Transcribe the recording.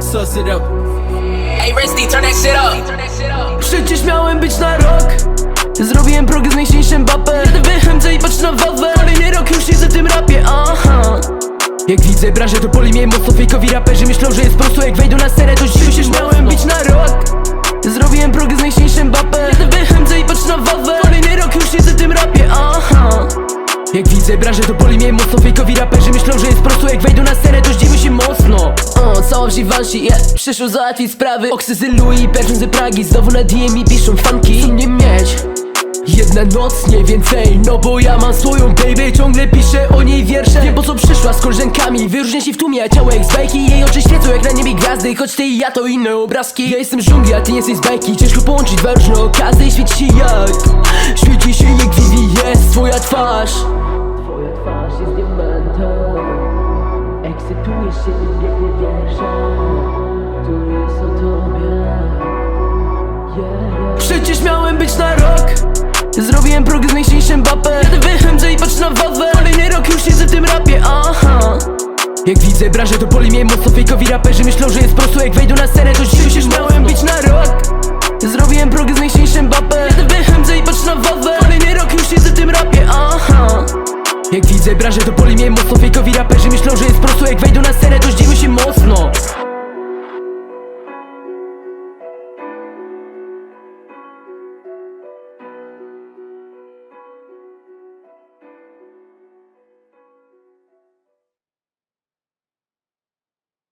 sauce it up. Hey, Risty, turn that shit up. Przecież miałem być na rok. Zrobiłem progę z najśniejszym bapem Jadę wychęcę i patrz na wawę. Kolejny rok już siedzę w tym rapie, aha. Jak widzę branżę to boli mnie mocno Fejkowi raperzy myślą, że jest prosto Jak wejdą na scenę to zdziwią się, że miałem być na rok. Zrobiłem progę z najśniejszym bapem Jadę wychęcę i patrz na wawę. Kolejny rok już siedzę w tym rapie, aha. Jak widzę branżę to boli mnie mocno Fejkowi raperzy myślą, że jest Givenchy, yeah Przyszło załatwić sprawy. Oksyzy Louis, perfume z Pragi. Znowu na DM piszą funky Co mnie mieć? Jedna noc, nie więcej. No bo ja mam swoją baby. Ciągle piszę o niej wiersze. Wiem po co przyszła z koleżankami. Wyróżnia się w tłumie, a ciało jak z bajki. Jej oczy świecą jak na niebie gwiazdy. Choć ty i ja to inne obrazki. Ja jestem z a ty nie jesteś z bajki. Ciężko połączyć dwa różne okazy. Świeci się jak Świeci się jak Vivi jest twoja twarz. Twoja twarz jest diamentem Ekscytujesz się pięknym wierszem Tu jest o tobie Przecież miałem być na rok. Zrobiłem progę z najśniejszym bapem Jadę wychęcę i patrz na wawę Kolejny rok już siedzę w tym rapie, aha. Jak widzę branżę to boli mnie mocno Fejkowi raperzy myślą, że jest prosto Jak wejdą na scenę to zdziwią